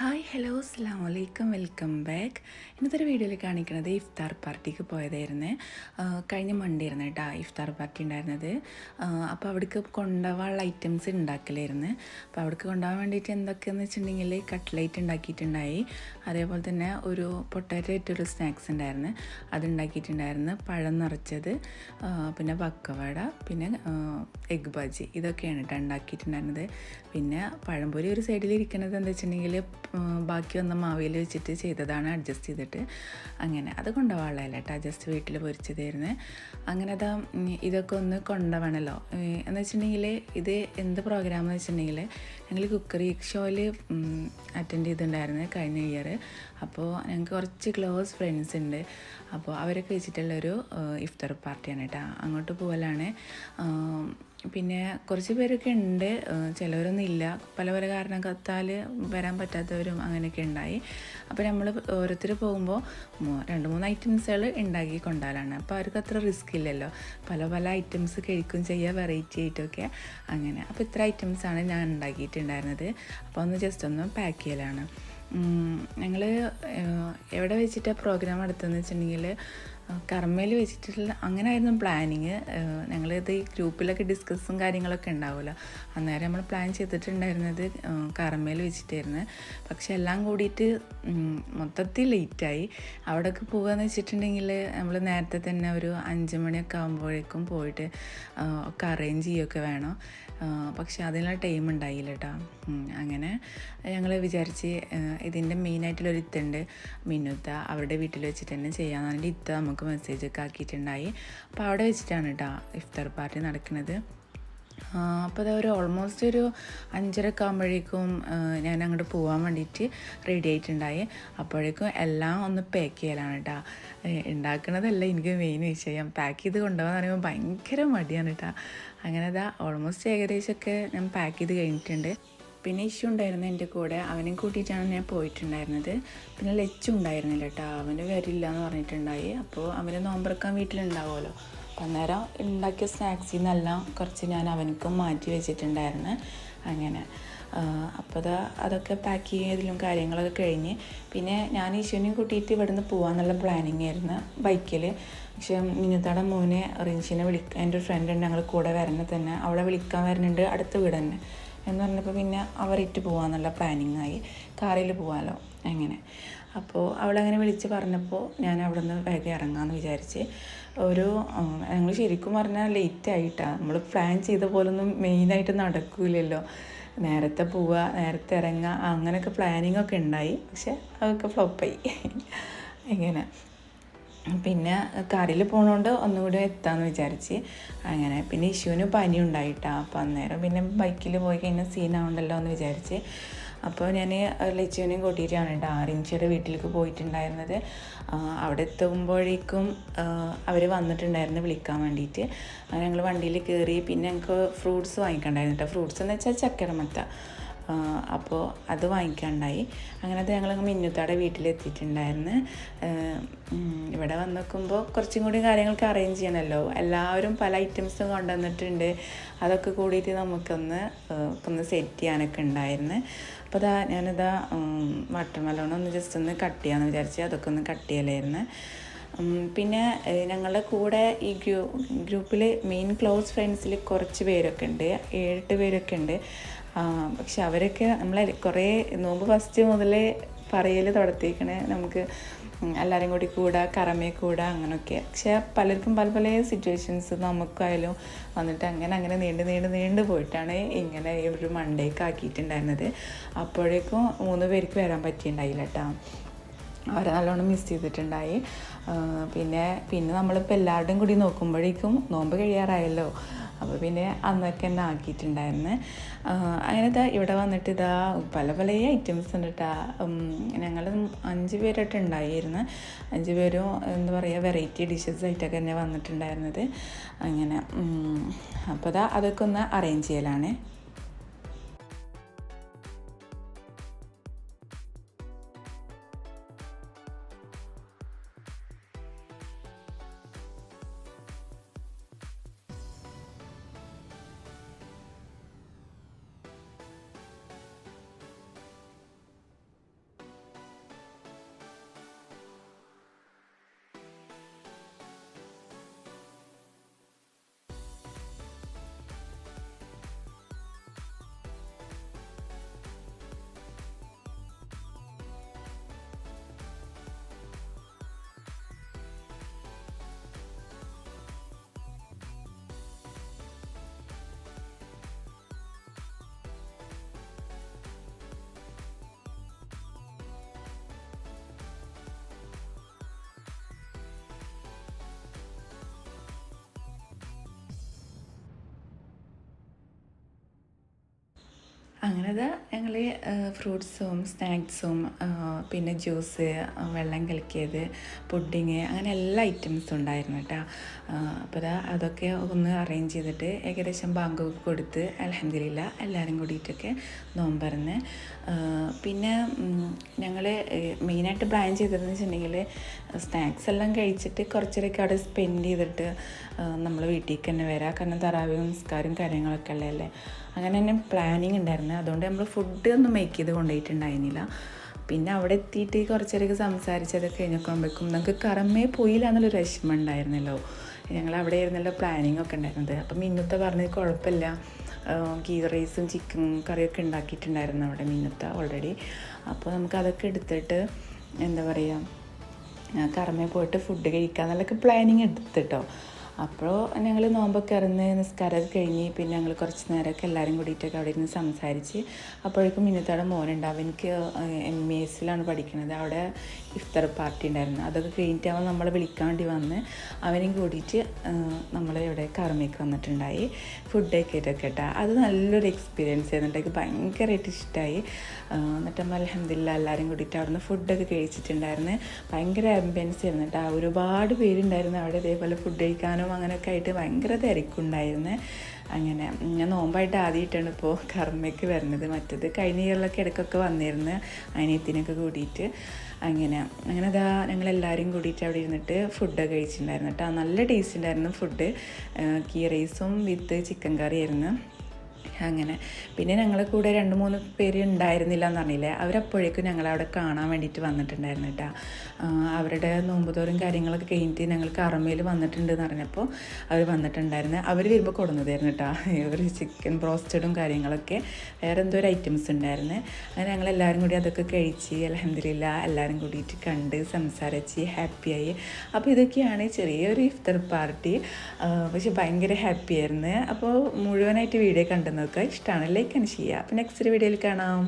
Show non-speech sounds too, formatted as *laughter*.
Hi hello അസ്സാം വലൈക്കും welcome back. ഇന്നത്തെ ഒരു വീഡിയോയിൽ കാണിക്കുന്നത് ഇഫ്താർ പാർട്ടിക്ക് പോയതായിരുന്നു. കഴിഞ്ഞ മൺഡേ ആയിരുന്നു കേട്ടോ ഇഫ്താർ പാർട്ടി ഉണ്ടായിരുന്നത്. അപ്പോൾ അവിടേക്ക് കൊണ്ടുപോകാനുള്ള ഐറ്റംസ് ഉണ്ടാക്കലായിരുന്നു. അപ്പോൾ അവിടേക്ക് കൊണ്ടുപോകാൻ വേണ്ടിയിട്ട് എന്തൊക്കെയെന്ന് വെച്ചിട്ടുണ്ടെങ്കിൽ കട്ട്ലൈറ്റ് ഉണ്ടാക്കിയിട്ടുണ്ടായി. അതേപോലെ തന്നെ ഒരു പൊട്ടാറ്റോ ആയിട്ടൊരു സ്നാക്സ് ഉണ്ടായിരുന്നു. അത് ഉണ്ടാക്കിയിട്ടുണ്ടായിരുന്നു. പഴം നിറച്ചത് പിന്നെ പക്കവട പിന്നെ എഗ് ബജി ഇതൊക്കെയാണ് കേട്ടോ ഉണ്ടാക്കിയിട്ടുണ്ടായിരുന്നത്. പിന്നെ പഴംപൊരി ഒരു സൈഡിൽ ഇരിക്കുന്നത് എന്താ വെച്ചിട്ടുണ്ടെങ്കിൽ ബാക്കി വന്ന മാവിയിൽ വെച്ചിട്ട് ചെയ്തതാണ് അഡ്ജസ്റ്റ് ചെയ്തിട്ട്. അങ്ങനെ അത് കൊണ്ടുപോകാനുള്ള കേട്ടോ ജസ്റ്റ് വീട്ടിൽ പൊരിച്ചതായിരുന്നു. അങ്ങനെ അതാ ഇതൊക്കെ ഒന്ന് കൊണ്ടുപോകണമല്ലോ എന്ന് വെച്ചിട്ടുണ്ടെങ്കിൽ ഇത് എന്ത് പ്രോഗ്രാം എന്ന് വെച്ചിട്ടുണ്ടെങ്കിൽ ഞങ്ങൾ കുക്കറി ഷോയിൽ അറ്റൻഡ് ചെയ്തിട്ടുണ്ടായിരുന്നു കഴിഞ്ഞ ഇയർ അപ്പോൾ ഞങ്ങൾക്ക് കുറച്ച് ക്ലോസ് ഫ്രണ്ട്സ് ഉണ്ട്. അപ്പോൾ അവരൊക്കെ വെച്ചിട്ടുള്ളൊരു ഇഫ്തർ പാർട്ടിയാണ് കേട്ടോ അങ്ങോട്ട് പോകലാണ് പിന്നെ കുറച്ച് പേരൊക്കെ ഉണ്ട്. ചിലവരൊന്നും ഇല്ല. പല പല കാരണത്താൽ വരാൻ പറ്റാത്തവരും അങ്ങനെയൊക്കെ ഉണ്ടായി. അപ്പോൾ നമ്മൾ ഓരോരുത്തർ പോകുമ്പോൾ രണ്ട് മൂന്ന് ഐറ്റംസുകൾ ഉണ്ടാക്കി കൊണ്ടാലാണ്. അപ്പോൾ അവർക്ക് അത്ര റിസ്ക് ഇല്ലല്ലോ. പല പല ഐറ്റംസ് കഴിക്കും ചെയ്യുക വെറൈറ്റി ആയിട്ടൊക്കെ അങ്ങനെ. അപ്പോൾ ഇത്ര ഐറ്റംസാണ് ഞാൻ ഉണ്ടാക്കിയിട്ടുണ്ടായിരുന്നത്. അപ്പോൾ ഒന്ന് ജസ്റ്റ് ഒന്ന് പാക്ക് ചെയ്യലാണ്. ഞങ്ങൾ എവിടെ വെച്ചിട്ടാണ് പ്രോഗ്രാം നടത്തുന്നത് വെച്ചിട്ടുണ്ടെങ്കിൽ കർമ്മയിൽ വെച്ചിട്ടുള്ള അങ്ങനെയായിരുന്നു പ്ലാനിങ്. ഞങ്ങളിത് ഈ ഗ്രൂപ്പിലൊക്കെ ഡിസ്കസും കാര്യങ്ങളൊക്കെ ഉണ്ടാവുമല്ലോ. അന്നേരം നമ്മൾ പ്ലാൻ ചെയ്തിട്ടുണ്ടായിരുന്നത് കർമ്മയിൽ വെച്ചിട്ടായിരുന്നു. പക്ഷെ എല്ലാം കൂടിയിട്ട് മൊത്തത്തിൽ ലേറ്റായി. അവിടെയൊക്കെ പോകുകയെന്ന് വെച്ചിട്ടുണ്ടെങ്കിൽ നമ്മൾ നേരത്തെ തന്നെ ഒരു അഞ്ച് മണിയൊക്കെ ആകുമ്പോഴേക്കും പോയിട്ട് ഒക്കെ അറേഞ്ച് ചെയ്യുകയൊക്കെ വേണം. പക്ഷെ അതിനുള്ള ടൈം ഉണ്ടായില്ല കേട്ടോ അങ്ങനെ ഞങ്ങൾ വിചാരിച്ച് ഇതിന്റെ മെയിനായിട്ടുള്ളൊരു ഇത്തുണ്ട് മിന്നുത്ത. അവരുടെ വീട്ടിൽ വെച്ചിട്ട് തന്നെ ചെയ്യാമെന്ന് പറഞ്ഞിട്ട് ഇത്ത നമുക്ക് മെസ്സേജ് ഒക്കെ ആക്കിയിട്ടുണ്ടായി. അപ്പോൾ അവിടെ വെച്ചിട്ടാണ് കേട്ടോ ഇഫ്താർ പാർട്ടി നടക്കുന്നത്. അപ്പോൾ അത് ഒരു ഓൾമോസ്റ്റ് ഒരു അഞ്ചരക്കെ ആകുമ്പോഴേക്കും ഞാൻ അങ്ങോട്ട് പോകാൻ വേണ്ടിയിട്ട് റെഡി ആയിട്ടുണ്ടായി. അപ്പോഴേക്കും എല്ലാം ഒന്ന് പാക്ക് ചെയ്യലാണ് കേട്ടോ ഉണ്ടാക്കുന്നതല്ല എനിക്ക് മെയിൻ വിഷയം. പാക്ക് ചെയ്ത് കൊണ്ടുപോകാൻ പറയുമ്പോൾ ഭയങ്കര മടിയാണ് കേട്ടോ അങ്ങനെ അതാ ഓൾമോസ്റ്റ് ഏകദേശമൊക്കെ ഞാൻ പാക്ക് ചെയ്ത് കഴിഞ്ഞിട്ടുണ്ട്. പിന്നെ ഇഷ്യൂ ഉണ്ടായിരുന്നു എന്റെ കൂടെ. അവനെ കൂട്ടിയിട്ടാണ് ഞാൻ പോയിട്ടുണ്ടായിരുന്നത്. പിന്നെ ലച്ചു ഉണ്ടായിരുന്നില്ല കേട്ടോ. അവന് വരില്ല എന്ന് പറഞ്ഞിട്ടുണ്ടായി. അപ്പോൾ അവന് നോമ്പറക്കാൻ വീട്ടിലുണ്ടാവുമല്ലോ. അന്നേരം ഉണ്ടാക്കിയ സ്നാക്സിൽ നിന്നെല്ലാം കുറച്ച് ഞാൻ അവനക്കും മാറ്റി വെച്ചിട്ടുണ്ടായിരുന്നു. അങ്ങനെ. അപ്പോൾ അത് അതൊക്കെ പാക്ക് ചെയ്യുന്നതിലും കാര്യങ്ങളൊക്കെ കഴിഞ്ഞ്. പിന്നെ ഞാൻ ഈശോനെയും കൂട്ടിയിട്ട് ഇവിടുന്ന് പോകാമെന്നുള്ള പ്ലാനിങ് ആയിരുന്നു ബൈക്കിൽ പക്ഷേ മിനുത്താടെ മോനെ റിൻഷിനെ വിളിക്കാൻ എന്റെ ഒരു ഫ്രണ്ട് ഉണ്ട് ഞങ്ങൾ കൂടെ വരണേ തന്നെ. അവളെ വിളിക്കാൻ വരുന്നുണ്ട് അടുത്ത വീട് തന്നെ. എന്ന് പറഞ്ഞപ്പോൾ പിന്നെ അവരിട്ട് പോകാമെന്നുള്ള പ്ലാനിങ് ആയി കാറിൽ പോകാമല്ലോ അങ്ങനെ. അപ്പോൾ അവളങ്ങനെ വിളിച്ച് പറഞ്ഞപ്പോൾ ഞാൻ അവിടെ നിന്ന് വേഗം ഇറങ്ങാമെന്ന് വിചാരിച്ച്. ഒരു ഞങ്ങൾ ശരിക്കും പറഞ്ഞാൽ ലേറ്റ് ആയിട്ടാണ് നമ്മൾ പ്ലാൻ ചെയ്ത പോലൊന്നും മെയിനായിട്ട് നടക്കില്ലല്ലോ നേരത്തെ പോവുക നേരത്തെ ഇറങ്ങുക അങ്ങനെയൊക്കെ പ്ലാനിങ് ഒക്കെ ഉണ്ടായി. പക്ഷെ അതൊക്കെ ഫ്ലോപ്പായി *laughs* ഇങ്ങനെ. പിന്നെ കാറിൽ പോണോണ്ട് ഒന്നുകൂടി എത്താമെന്ന് വിചാരിച്ച്. അങ്ങനെ പിന്നെ ഇഷുവിന് പനി ഉണ്ടായിട്ടാ അപ്പോൾ അന്നേരം പിന്നെ ബൈക്കിൽ പോയി കഴിഞ്ഞാൽ സീനാവുണ്ടല്ലോ എന്ന് വിചാരിച്ച്. അപ്പോൾ ഞാൻ ലച്ചുവിനെയും കൂട്ടിയിട്ടാണ് കേട്ടോ ആറിഞ്ചിയുടെ വീട്ടിലേക്ക് പോയിട്ടുണ്ടായിരുന്നത്. അവിടെ എത്തുമ്പോഴേക്കും അവർ വന്നിട്ടുണ്ടായിരുന്നു വിളിക്കാൻ വേണ്ടിയിട്ട് ഞങ്ങൾ വണ്ടിയിൽ കയറി പിന്നെ ഞങ്ങൾക്ക് ഫ്രൂട്ട്സ് വാങ്ങിക്കണ്ടായിരുന്നു കേട്ടോ. ഫ്രൂട്ട്സ് എന്ന് വെച്ചാൽ ചക്കരമത്ത. അപ്പോൾ അത് വാങ്ങിക്കാണ്ടായി. അങ്ങനെ അത് ഞങ്ങൾ മിന്നുത്താടെ വീട്ടിലെത്തിയിട്ടുണ്ടായിരുന്നു. ഇവിടെ വന്ന് നോക്കുമ്പോൾ കുറച്ചും കൂടി കാര്യങ്ങൾക്ക് അറേഞ്ച് ചെയ്യണമല്ലോ എല്ലാവരും പല ഐറ്റംസും കൊണ്ടുവന്നിട്ടുണ്ട്. അതൊക്കെ കൂടിയിട്ട് നമുക്കൊന്ന് ഒന്ന് സെറ്റ് ചെയ്യാനൊക്കെ ഉണ്ടായിരുന്നു. അപ്പോൾ അതാ ഞാനിതാ വാട്ടർ മെലോൺ ഒന്ന് ജസ്റ്റ് ഒന്ന് കട്ട് ചെയ്യാമെന്ന് വിചാരിച്ച് അതൊക്കെ ഒന്ന് കട്ട് ചെയ്യലായിരുന്നു. പിന്നെ ഞങ്ങളുടെ കൂടെ ഈ ഗ്രൂ ഗ്രൂപ്പിൽ മെയിൻ ക്ലോസ് ഫ്രണ്ട്സിൽ കുറച്ച് പേരൊക്കെ ഉണ്ട്. ഏഴെട്ട് പേരൊക്കെ ഉണ്ട്. പക്ഷെ അവരൊക്കെ നമ്മളെ കുറേ നോമ്പ് ഫസ്റ്റ് മുതലേ പറയൽ തുടത്തിയേക്കണേ. നമുക്ക് എല്ലാവരും കൂടി കൂടാ കറമേ കൂടാ അങ്ങനെയൊക്കെ പക്ഷെ പലർക്കും പല പല സിറ്റുവേഷൻസ് നമുക്കായാലും വന്നിട്ട് അങ്ങനെ അങ്ങനെ നീണ്ട് നീണ്ട് നീണ്ട് പോയിട്ടാണ് ഇങ്ങനെ ഒരു മണ്ടേക്ക് ആക്കിയിട്ടുണ്ടായിരുന്നത്. അപ്പോഴേക്കും മൂന്ന് പേർക്ക് വരാൻ പറ്റിയിട്ടുണ്ടായില്ല കേട്ടോ അവരെ നല്ലോണം മിസ് ചെയ്തിട്ടുണ്ടായി. പിന്നെ പിന്നെ നമ്മളിപ്പോൾ എല്ലാവരുടെയും കൂടി നോക്കുമ്പോഴേക്കും നോമ്പ് കഴിയാറായല്ലോ. അപ്പോൾ പിന്നെ അന്നൊക്കെ എന്നെ ആക്കിയിട്ടുണ്ടായിരുന്നു. അങ്ങനെ ഇതാ ഇവിടെ വന്നിട്ട് ഇതാ പല പല ഐറ്റംസ് ഉണ്ട് കേട്ടോ ഞങ്ങൾ അഞ്ച് പേരായിട്ട് ഉണ്ടായിരുന്നു. അഞ്ച് പേരും എന്താ പറയുക വെറൈറ്റി ഡിഷസ് ആയിട്ടൊക്കെ തന്നെ വന്നിട്ടുണ്ടായിരുന്നത്. അങ്ങനെ അപ്പോൾ ഇതാ അതൊക്കെ ഒന്ന് അറേഞ്ച് ചെയ്യലാണ്. അങ്ങനെ അതാ ഞങ്ങൾ ഫ്രൂട്ട്സും സ്നാക്സും പിന്നെ ജ്യൂസ് വെള്ളം കലക്കിയത് പുഡിങ് അങ്ങനെ എല്ലാ ഐറ്റംസും ഉണ്ടായിരുന്നു കേട്ടോ. അപ്പോൾ അതാ അതൊക്കെ ഒന്ന് അറേഞ്ച് ചെയ്തിട്ട് ഏകദേശം ബാങ്കൊക്കെ കൊടുത്ത് അലഹമില്ല എല്ലാവരും കൂടിയിട്ടൊക്കെ നോമ്പറന്ന്. പിന്നെ ഞങ്ങൾ മെയിനായിട്ട് പ്ലാൻ ചെയ്തതെന്ന് വെച്ചിട്ടുണ്ടെങ്കിൽ സ്നാക്സ് എല്ലാം കഴിച്ചിട്ട് കുറച്ചൊക്കെ അവിടെ സ്പെൻഡ് ചെയ്തിട്ട് നമ്മൾ വീട്ടിലേക്ക് തന്നെ വരാം. കാരണം തറാവിയും സംസ്കാരം കാര്യങ്ങളൊക്കെ ഉള്ളതല്ലേ. അങ്ങനെ തന്നെ പ്ലാനിങ് ഉണ്ടായിരുന്നു അതുകൊണ്ട് നമ്മൾ ഫുഡ് ഒന്നും മേക്ക് ചെയ്ത് കൊണ്ടുപോയിട്ടുണ്ടായിരുന്നില്ല പിന്നെ അവിടെ എത്തിയിട്ട് കുറച്ചേരൊക്കെ സംസാരിച്ചതൊക്കെ കഴിഞ്ഞപ്പോഴേക്കും നമുക്ക് കറമേ പോയില്ല എന്നുള്ളൊരു വിഷമം ഉണ്ടായിരുന്നല്ലോ. ഞങ്ങൾ അവിടെ ആയിരുന്നല്ലോ പ്ലാനിങ് ഒക്കെ ഉണ്ടായിരുന്നത്. അപ്പം മിന്നുത്ത പറഞ്ഞത് കുഴപ്പമില്ല. ഗീ റൈസും ചിക്കൻ കറിയൊക്കെ ഉണ്ടാക്കിയിട്ടുണ്ടായിരുന്നു അവിടെ മിന്നത്ത ഓൾറെഡി അപ്പോൾ നമുക്ക് അതൊക്കെ എടുത്തിട്ട് എന്താ പറയുക കറമേ പോയിട്ട് ഫുഡ് കഴിക്കാമെന്നുള്ളൊക്കെ പ്ലാനിങ് എടുത്തിട്ടോ. അപ്പോൾ ഞങ്ങൾ നോമ്പൊക്കെ ഇറന്ന് നിസ്കാരം കഴിഞ്ഞ് പിന്നെ ഞങ്ങൾ കുറച്ച് നേരമൊക്കെ എല്ലാവരും കൂടിയിട്ടൊക്കെ അവിടെ ഇരുന്ന് സംസാരിച്ച് അപ്പോഴേക്കും മിന്നത്തോടെ മോനുണ്ടാവും. എനിക്ക് എം ഇ എസിലാണ് പഠിക്കുന്നത് അവിടെ ഇഫ്തർ പാർട്ടി ഉണ്ടായിരുന്നു. അതൊക്കെ കഴിഞ്ഞിട്ട് അവൻ നമ്മളെ വിളിക്കാൻ വേണ്ടി വന്ന് അവനെയും കൂടിയിട്ട് നമ്മൾ ഇവിടെ കർമ്മയ്ക്ക് വന്നിട്ടുണ്ടായി. ഫുഡ് ആക്കിയിട്ടൊക്കെ കേട്ടോ. അത് നല്ലൊരു എക്സ്പീരിയൻസ് ആയിരുന്നു. എനിക്ക് ഭയങ്കരമായിട്ട് ഇഷ്ടമായി എന്നിട്ട് നമ്മൾ അലഹമില്ല എല്ലാവരും കൂടിയിട്ട് അവിടുന്ന് ഫുഡൊക്കെ കഴിച്ചിട്ടുണ്ടായിരുന്നു. ഭയങ്കര ആംബിയൻസ് ആയിരുന്നു കേട്ടോ. ഒരുപാട് പേരുണ്ടായിരുന്നു അവിടെ ഇതേപോലെ ഫുഡ് കഴിക്കാനും അങ്ങനെയൊക്കെ ആയിട്ട് ഭയങ്കര തിരക്കുണ്ടായിരുന്നു. അങ്ങനെ ഞാൻ നോമ്പായിട്ട് ആദ്യമായിട്ടാണ് ഇപ്പോൾ കർമ്മയ്ക്ക് വരുന്നത്. മറ്റത് കഴിഞ്ഞ ഇയറിലൊക്കെ ഇടയ്ക്കൊക്കെ വന്നിരുന്നു അനിയത്തിനൊക്കെ കൂടിയിട്ട്. അങ്ങനെ അങ്ങനെ അതാ ഞങ്ങളെല്ലാവരും കൂടിയിട്ട് അവിടെ ഇരുന്നിട്ട് ഫുഡൊക്കെ കഴിച്ചിട്ടുണ്ടായിരുന്നു കേട്ടോ. നല്ല ടേസ്റ്റ് ഉണ്ടായിരുന്നു ഫുഡ് കീ റൈസും വിത്ത് ചിക്കൻ കറിയായിരുന്നു അങ്ങനെ. പിന്നെ ഞങ്ങളെ കൂടെ രണ്ട് മൂന്ന് പേര് ഉണ്ടായിരുന്നില്ല എന്ന് പറഞ്ഞില്ലേ? അവരപ്പോഴേക്കും ഞങ്ങളവിടെ കാണാൻ വേണ്ടിയിട്ട് വന്നിട്ടുണ്ടായിരുന്നു കേട്ടോ അവരുടെ നോമ്പുതോറും കാര്യങ്ങളൊക്കെ കഴിഞ്ഞിട്ട് ഞങ്ങൾ കറമയിൽ വന്നിട്ടുണ്ട് എന്ന് പറഞ്ഞപ്പോൾ അവർ വന്നിട്ടുണ്ടായിരുന്നു. അവർ വരുമ്പോൾ കൊടുന്നതായിരുന്നു കേട്ടോ ഒരു ചിക്കൻ ബ്രോസ്റ്റഡും കാര്യങ്ങളൊക്കെ. വേറെ എന്തോ ഒരു ഐറ്റംസ് ഉണ്ടായിരുന്നു. അങ്ങനെ ഞങ്ങൾ എല്ലാവരും കൂടി അതൊക്കെ കഴിച്ച് അലഹമില്ല എല്ലാവരും കൂടിയിട്ട് കണ്ട് സംസാരിച്ച് ഹാപ്പിയായി അപ്പോൾ ഇതൊക്കെയാണ് ചെറിയൊരു ഇഫ്തർ പാർട്ടി. പക്ഷെ ഭയങ്കര ഹാപ്പിയായിരുന്നു അപ്പോൾ മുഴുവനായിട്ട് വീഡിയോ കണ്ടെന്ന് നോക്കുക ഇഷ്ടമാണ്. ലൈക്ക് ആൻഡ് ചെയ്യുക അപ്പോൾ നെക്സ്റ്റ് വീഡിയോയിൽ കാണാം.